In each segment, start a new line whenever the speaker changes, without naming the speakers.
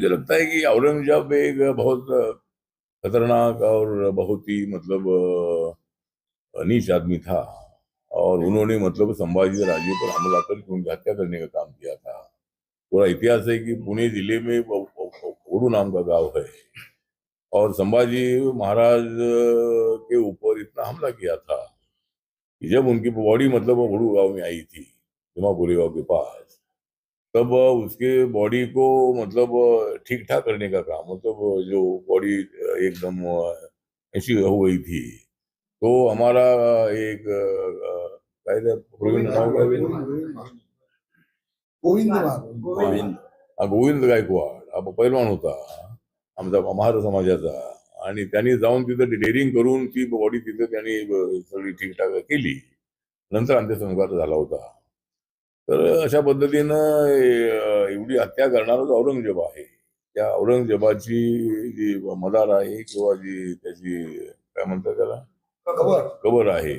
मुझे लगता है कि औरंगज़ेब एक बहुत खतरनाक और बहुत ही मतलब नीच आदमी था और उन्होंने मतलब संभाजी राजे पर हमला करके उनकी हत्या करने का काम किया था। पूरा इतिहास है कि पुणे ज़िले में ओडू नाम का गाँव है और संभाजी महाराज के ऊपर इतना हमला किया था कि जब उनकी बॉडी मतलब ओडू गाँव में आई थी, दिमापुरी गाँव के पास तब उसके बॉडी को मतलब ठीक ठाक करने का काम मतलब जो बॉडी एकदम ऐसी हो गई थी। तो हमारा एक?
गोविंद
गोविंद
गोविंद गायकवाड। हा पैलवान होता आमचा महार समाजाचा आणि त्यांनी जाऊन तिथं डेअरिंग करून ती बॉडी तिथं त्यांनी सगळी ठीकठाक केली. नंतर अंत्यसंस्कार झाला होता. तर अशा पद्धतीनं एवढी हत्या करणारा जो औरंगजेब आहे. त्या औरंगजेबाची जी मदार आहे किंवा जी त्याची काय म्हणतात त्याला?
खबर
कबर आहे.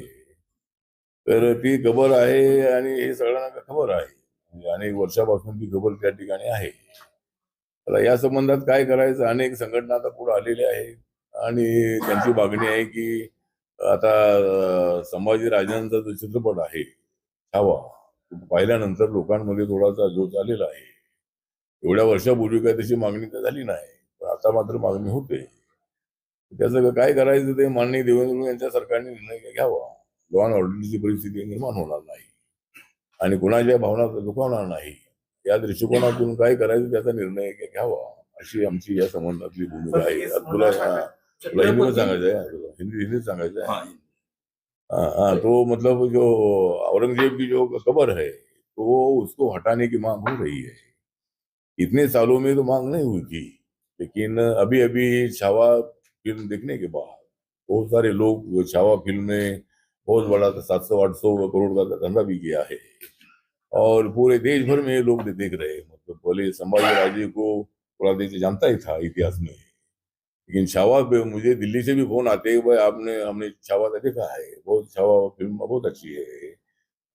तर ती कबर आहे आणि हे सगळ्यांना खबर आहे. म्हणजे अनेक वर्षापासून ती कबर त्या ठिकाणी आहे. आता या संबंधात काय करायचं? अनेक संघटना आता पुढे आलेल्या आहेत. आणि त्यांची मागणी आहे की आता संभाजी राजांचा जो चित्रपट आहे छावा पाहिल्यानंतर लोकांमध्ये थोडासा जोश आलेला आहे. एवढ्या वर्षापूर्वी काय तशी मागणी तर झाली नाही पण आता मात्र मागणी होते. त्याचं काय करायचं ते माननीय देवेंद्र यांच्या सरकारने निर्णय घ्यावा. लॉ अँड ऑर्डरची परिस्थिती निर्माण होणार नाही. आणि कुणाच्या भावना दुखावणार नाही. या दृष्टिकोनातून काय करायचं त्याचा निर्णय घ्यावा अशी आमची या संबंधातली भूमिका आहे. तुला तुला सांगायचं आहे हिंदी हिंदीत सांगायचं आहे.
हाँ,
हाँ, हाँ, तो मतलब जो औरंगज़ेब की जो कबर है तो वो उसको हटाने की मांग हो रही है। इतने सालों में तो मांग नहीं हुई थी लेकिन अभी अभी छावा फ़िल्म देखने के बाद बहुत सारे लोग छावा फ़िल्म में बहुत बड़ा सात सौ आठ सौ करोड़ का धंधा भी किया है। और पूरे देश भर में लोग देख रहे हैं मतलब पहले संभाजी राजे को पूरा देश जानता ही था इतिहास में। लेकिन छावा पे मुझे दिल्ली से भी फ़ोन आते हैं भाई आपने, हमने छावा देखा है, बहुत छावा फ़िल्म बहुत अच्छी है।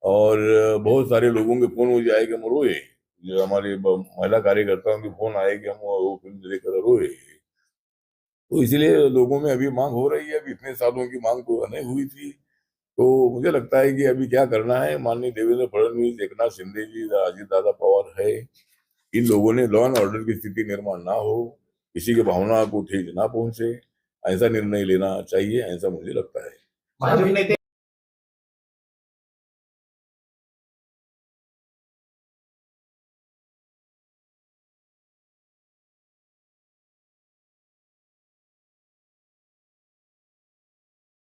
और बहुत सारे लोगों के फ़ोन मुझे आए कि हम रोए। जो हमारे महिला कार्यकर्ताओं के फ़ोन आए कि हम वो फ़िल्म देखकर रोए। तो इसलिए लोगों में अभी मांग हो रही है, अभी इतने सालों की मांग तो नहीं हुई थी। तो मुझे लगता है कि अभी क्या करना है? माननीय देवेंद्र फडणवीस, एकनाथ शिंदे जी अजीत दादा पवार है। इन लोगों ने लॉ एंड ऑर्डर की स्थिति निर्माण ना हो। किसी की भावना को ठीक ना पहुँचे, ऐसा निर्णय लेना चाहिए, ऐसा मुझे लगता है।